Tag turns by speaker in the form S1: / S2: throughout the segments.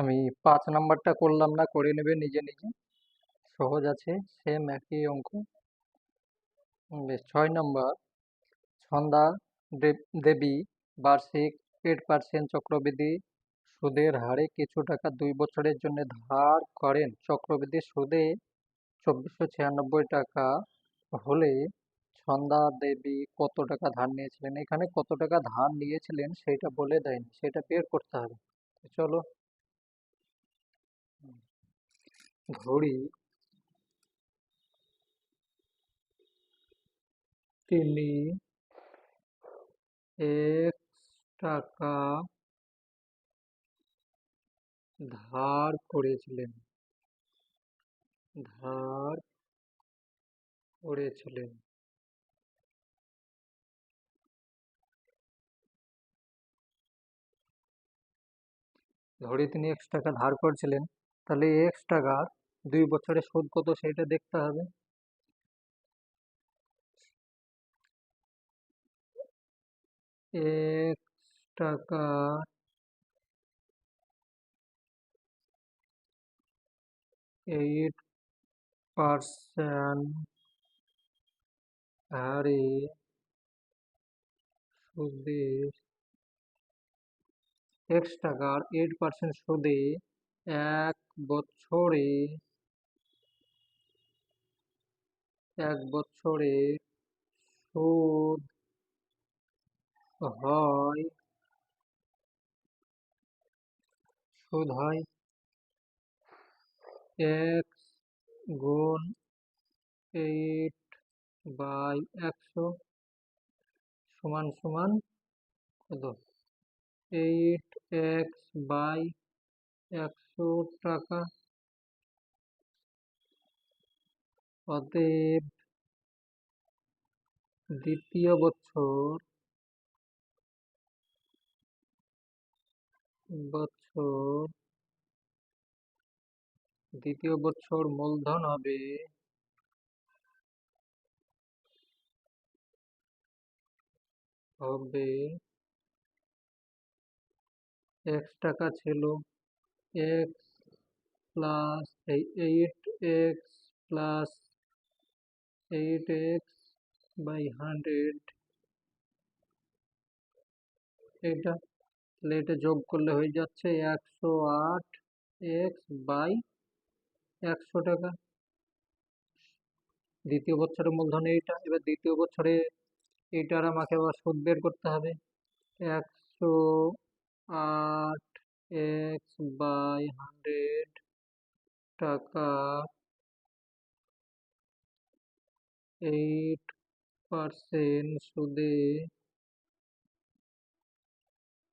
S1: আমি পাঁচ নাম্বারটা করলাম না, করে নেবে নিজে নিজে। সহজ আছে সেম একই অঙ্ক। বেশ, ছয় নম্বর। ছন্দা দেবী বার্ষিক এইট পার্সেন্ট চক্রবৃদ্ধি সুদের হারে কিছু টাকা দুই বছরের জন্য ধার করেন। চক্রবৃদ্ধি সুদে চব্বিশশো ছিয়ানব্বই টাকা হলে ছন্দা দেবী কত টাকা ধার নিয়েছিলেন? এখানে কত টাকা ধার নিয়েছিলেন সেটা বলে দেয়নি, সেটা বের করতে হবে। চলো ধরি তিনি এক টাকা ধার করেছিলেন। ধার করেছিলেন। ধরি তিনি এক্স টাকা ধার করেছিলেন। তাহলে এক্স টাকার দুই বছরের সুদ কত সেটা দেখতে হবে। এক্স টাকা এইট পার্সেন্ট হারে সুদে এক্স টাকার এইট পার্সেন্ট সুদে এক বছরে এক বছরে সুদ হয় সুদ হয় এক্স গুণ এইট বাই একশো সমান সমান কত? এইট এক্স বাই একশো টাকা। অতএব দ্বিতীয় বছর বছর দ্বিতীয় বছর মূলধন হবে হবে এক্স টাকা ছিল। এক্স প্লাস এই eight x plus eight x by hundred এটা তাহলে এটা যোগ করলে হয়ে যাচ্ছে একশো আট এক্স বাই একশো টাকা। দ্বিতীয় বছরের মূলধন এইটা, এবার দ্বিতীয় বছরে এইটার আমাকে আবার সুদ বের করতে হবে। একশো আট এক্স বাই হান্ড্রেড টাকা। এইট পার্সেন্ট সুদে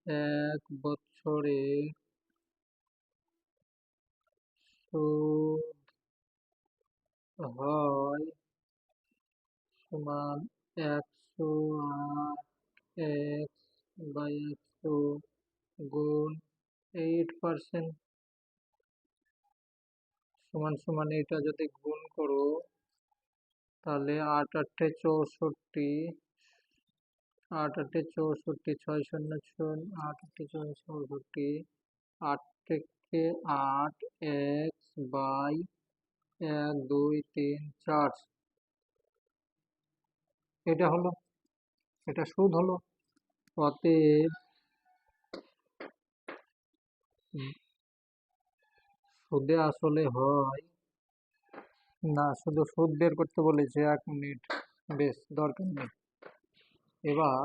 S1: এক বছরে সুদ হয় সমান একশো আট এক্স বাই একশো গুণ এইট পার্সেন্ট। সমান সমান এটা যদি গুণ করো তাহলে আট আটে চৌষট্টি, আট আটে চৌষট্টি, ছয় শূন্য শূন্য, আট আটে চৌষট্টি, আট থেকে আট, এক, বাই, এক, দুই, তিন, চার। এটা হলো, এটা সুদ হলো। অতএব সুদে আসলে হয় না, শুধু সুদ বের করতে বলেছে এক মিনিট। বেশ, দরকার নেই। এবার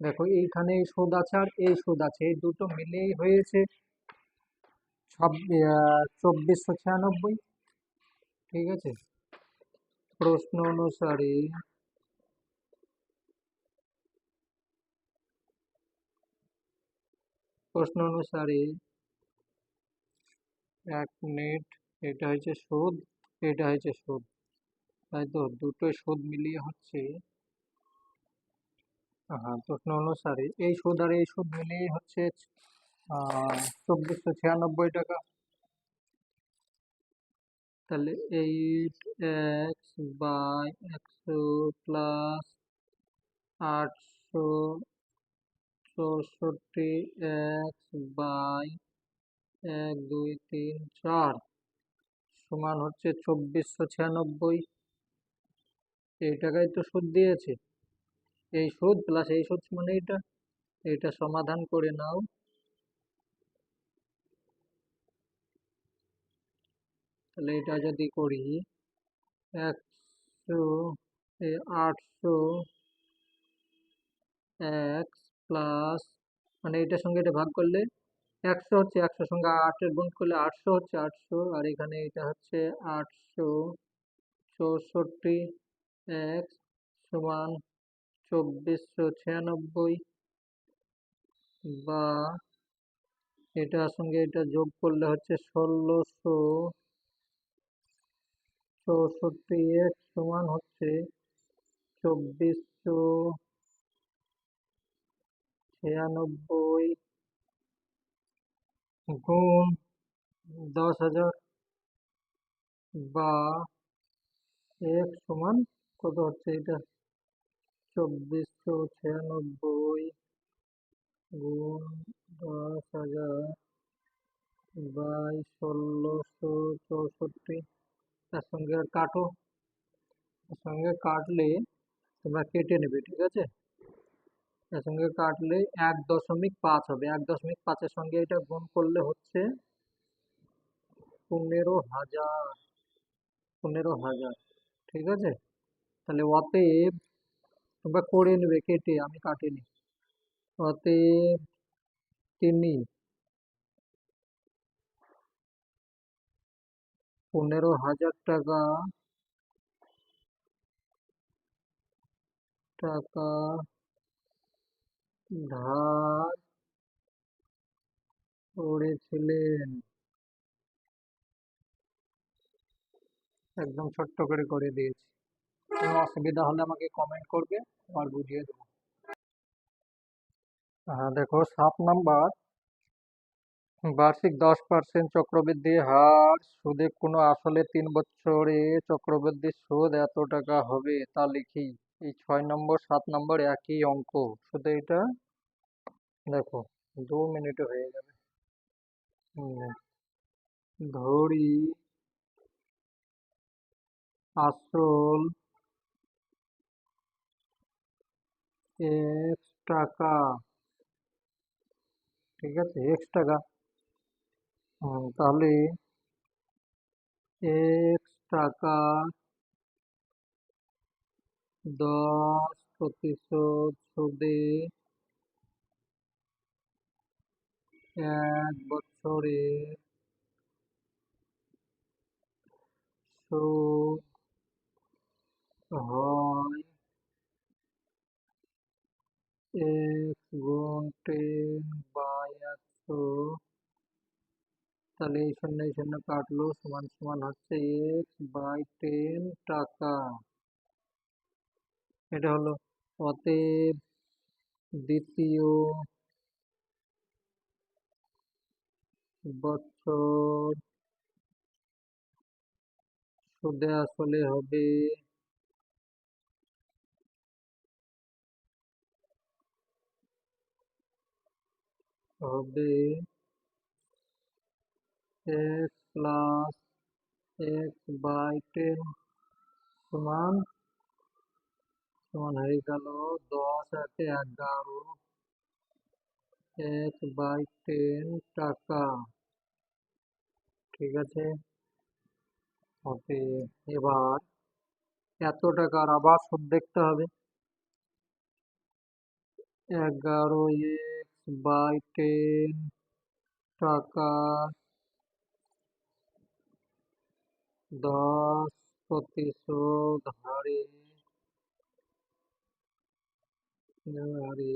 S1: দেখো এইখানে এই সুদ আছে আর এই সুদ আছে। এই দুটো মিলেই হয়েছে চব্বিশশো ছিয়ানব্বই। ঠিক আছে? প্রশ্ন অনুসারে প্রশ্ন অনুসারে এক মিনিট, এটা হচ্ছে সুদ। এটা হয়েছে সুদ। তাই তো? দুটো সুদ মিলিয়ে হচ্ছে। হ্যাঁ প্রশ্ন অনুসারে এই সুদ আর এই সুদ মিলিয়ে হচ্ছে চব্বিশশো ছিয়ানব্বই টাকা। তাহলে এইট এক্স বাই একশো প্লাস আটশো চৌষট্টি এক্স বাই এক, দুই, তিন, চার। সমান হচ্ছে চব্বিশশো ছিয়ানব্বই। এই টাকায় তো সুদ দিয়েছে। এই সুদ প্লাস এই সুদ মানে এইটা এইটা সমাধান করে নাও। তাহলে এটা যদি করি, একশো আটশো এক্স প্লাস মানে এটার সঙ্গে এটা ভাগ করলে একশো হচ্ছে একশোর সঙ্গে আটের গুণ করলে আটশো হচ্ছে আটশো, আর এখানে এটা হচ্ছে আটশো চৌষট্টি এক্স সমান চব্বিশশো ছিয়ানব্বই বা এটার সঙ্গে এটা যোগ করলে হচ্ছে ষোলোশো চৌষট্টি এক্স সমান হচ্ছে চব্বিশশো ছিয়ানব্বই গুণ দশ হাজার বা এক সমান কত হচ্ছে এটা? চব্বিশশো ছিয়ানব্বই গুণ দশ হাজার বাই ষোলোশো চৌষট্টি। তার সঙ্গে আর কাটো। তার সঙ্গে কাটলে তোমরা কেটে নেবে, ঠিক আছে? এর সঙ্গে কাটলে এক দশমিক পাঁচ হবে। এক দশমিক পাঁচের সঙ্গে এটা গুণ করলে হচ্ছে পনেরো হাজার পনেরো হাজার, ঠিক আছে? তাহলে অতএব তোমরা করে নেবে, কেটে, আমি কাটিনি অতএব তিনি পনেরো হাজার টাকা টাকা ধার করেছিলেন একদম ছোট্ট করে করে দিয়েছি। কোনো অসুবিধা হলে আমাকে কমেন্ট করবে আর বুঝিয়ে দেবো। হ্যাঁ দেখো, সাত নাম্বার। বার্ষিক দশ পার্সেন্ট চক্রবৃদ্ধি হার, সুদে কোনো আসলে তিন বছরে চক্রবৃদ্ধি সুদ এত টাকা হবে তা লিখি। এই ছয় নম্বর, সাত নম্বর একই অঙ্ক। শুধু এটা দেখো, দু মিনিটে হয়ে যাবে। ধরি। আসল এক টাকা। ঠিক আছে এক টাকা। তাহলে এক টাকা দশ প্রতিশত সুদে এক বছরে সুদ হয় এক গুণ টেন বাই একশো তাহলে এই শূন্য এই শূন্য কাটলো সমান সমান হচ্ছে এক্স বাই টেন টাকা এটা হলো অতএব দ্বিতীয় বছর সুদে আসলে হবে হবে x plus x by ten সমান সমান হয়ে গেল দশ একে এগারো, এক বাই টেন টাকা। ঠিক আছে? ওকে, এবার এত টাকার আবার সুদ দেখতে হবে। এগারো এক্স বাই টেন টাকা। দশ প্রতিশোধ হারে হারে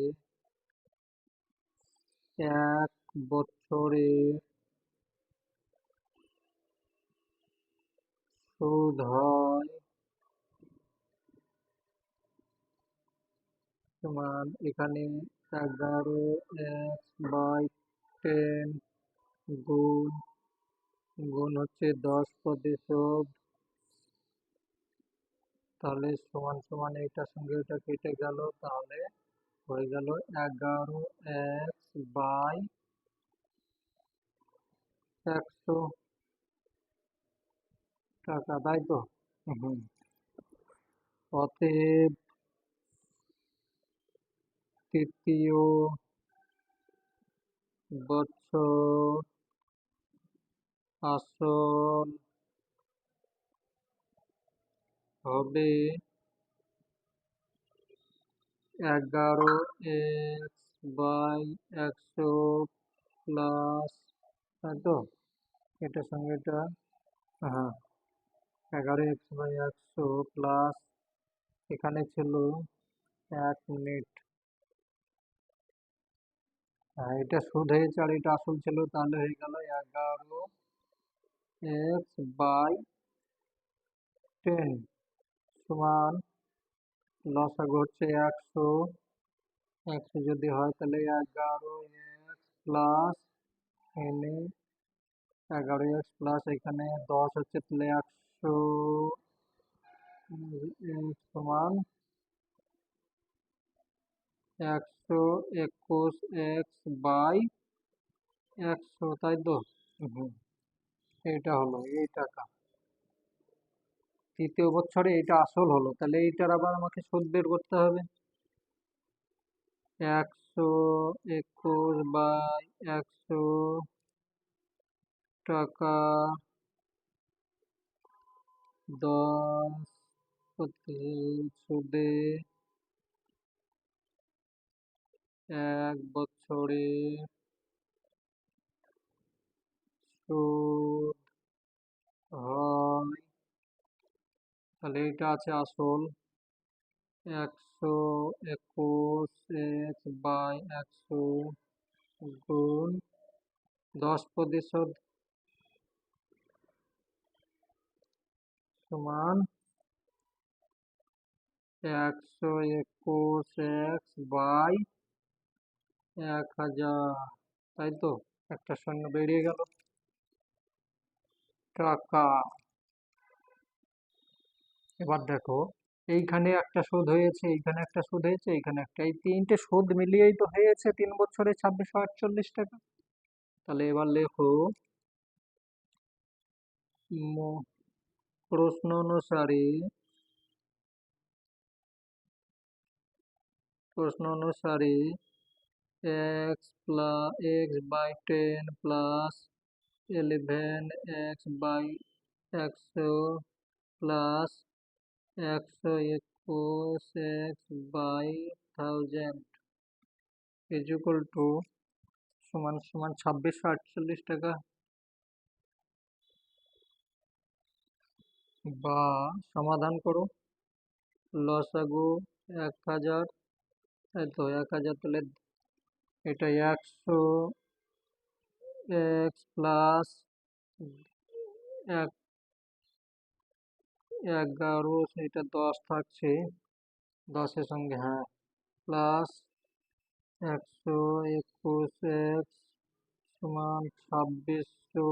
S1: এক বছরে সুদ হয় সমান এখানে এগারো, এক বাই টেন গুণ গুণ হচ্ছে দশ প্রতিশত তাহলে সমান সমান এটার সঙ্গে এটা কেটে গেল তাহলে হয়ে গেল এগারো এক্স বাই একশো টাকা তাই তো? হুম। অতএব তৃতীয় বছর আসল হবে এগারো এক্স বাই একশো প্লাস তো? এটার সঙ্গে এটা হ্যাঁ এগারো এক্স বাই একশো প্লাস, এখানে ছিল এক মিনিট। হ্যাঁ এটা সুদ হয়েছে আর এটা আসল ছিল, তাহলে হয়ে গেল এগারো এক্স বাই টেন। সমান লসাগু হচ্ছে একশো একশো যদি হয় তাহলে এগারো এক্স প্লাস এনে এগারো এক্স প্লাস এখানে দশ হচ্ছে তাহলে একশো সমান একশো একুশ এক্স বাই একশো, তাই তো? হুম, এইটা হলো, এই টাকা। তৃতীয় বছরে এটা আসল হলো। তাহলে এইটার আবার আমাকে সুদ বের করতে হবে। একশো একুশ বাই একশো টাকা দশ সুদে এক বছরে সুদ হয়। তাহলে এটা আছে আসল একশো একুশ এক্স বাই একশো গুণ দশ প্রতিশত সমান একশো একুশ এক্স বাই এক হাজার। তাই তো? একটা শূন্য বেরিয়ে গেল। টাকা। এবার দেখো, এইখানে একটা সুদ হয়েছে, এইখানে একটা সুদ হয়েছে, এইখানে একটা, এই তিনটে সুদ মিলিয়েই তো হয়েছে তিন বছরে ছাব্বিশশো আটচল্লিশ টাকা। তাহলে এবার লেখো প্রশ্ন অনুসারে প্রশ্ন অনুসারে x plus x by ten plus eleven x by একশো প্লাস একশো একুশ x by thousand is equal to সমান সমান ছাব্বিশশো আটচল্লিশ টাকা বা সমাধান করো। লসাগু এক হাজার তাই তো এক হাজার তাহলে এটা একশো এক্স প্লাস এক এগারো এটা দশ থাকছে। দশের সঙ্গে হ্যাঁ। প্লাস একশো একুশ এক্স সমান ছাব্বিশশো,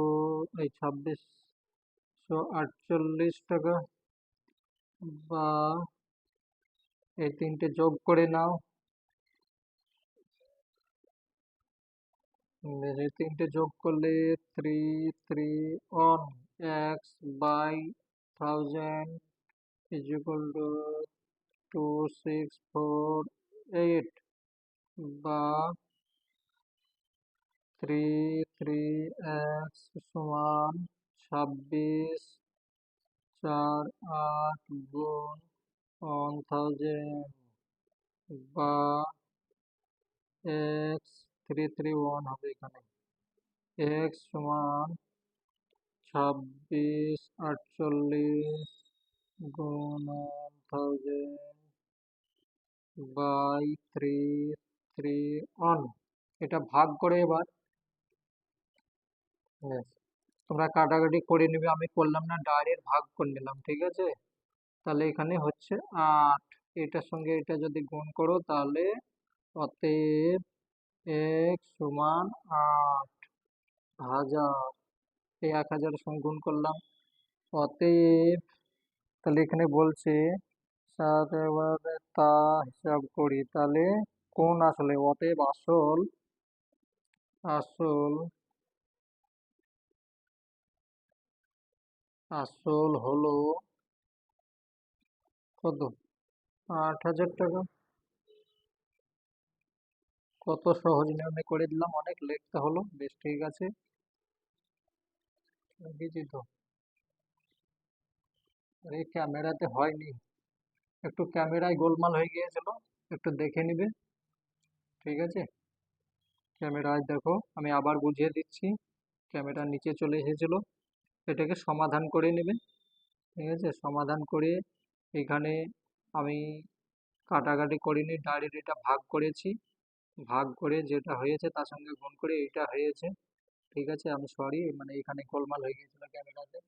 S1: এই ছাব্বিশশো আটচল্লিশ টাকা। বা এই তিনটে যোগ করে নাও। এই তিনটে যোগ করলে three three on x by thousand is equal to two six four eight বা থ্রি থ্রি এক্স সমান ছাব্বিশ চার আট গুণ ওয়ান থাউজেন্ড বা এক্স থ্রি থ্রি ওয়ান হবে এখানে। এক্স সমান ছাব্বিশ, আটচল্লিশ, গুণ thousand by three three one এটা ভাগ করে এবার। তোমরা কাটাকাটি করে নেবে, আমি করলাম না ডাইরেক্ট ভাগ করে নিলাম, ঠিক আছে? তাহলে এখানে হচ্ছে আট। এটার সঙ্গে এটা যদি গুণ করো, তাহলে অতএব এক সমান আট। হাজার। এই এক হাজারের সঙ্গে গুণ করলাম। অতএব তাহলে এখানে বলছে তা হিসাব করি। তাহলে কোন আসলে? অতএব আসল আসল আসল হলো কত? আট হাজার টাকা। কত সহজ নিয়মে করে দিলাম, অনেক লিখতে হলো বেশ, ঠিক আছে। তো আরে ক্যামেরাতে হয়নি। একটু ক্যামেরায় গোলমাল হয়ে গিয়েছিল, একটু দেখে নিবে। ঠিক আছে? ক্যামেরায় দেখো, আমি আবার বুঝিয়ে দিচ্ছি। ক্যামেরা নিচে চলে এসেছিল। এটাকে সমাধান করে নেবে। ঠিক আছে? সমাধান করে এখানে আমি কাটাকাটি করিনি এটা ভাগ করেছি। ভাগ করে যেটা হয়েছে তার সঙ্গে গুণ করে এইটা হয়েছে। ঠিক আছে আমি সরি মানে এখানে গোলমাল হয়ে গিয়েছিল ক্যামেরাতে।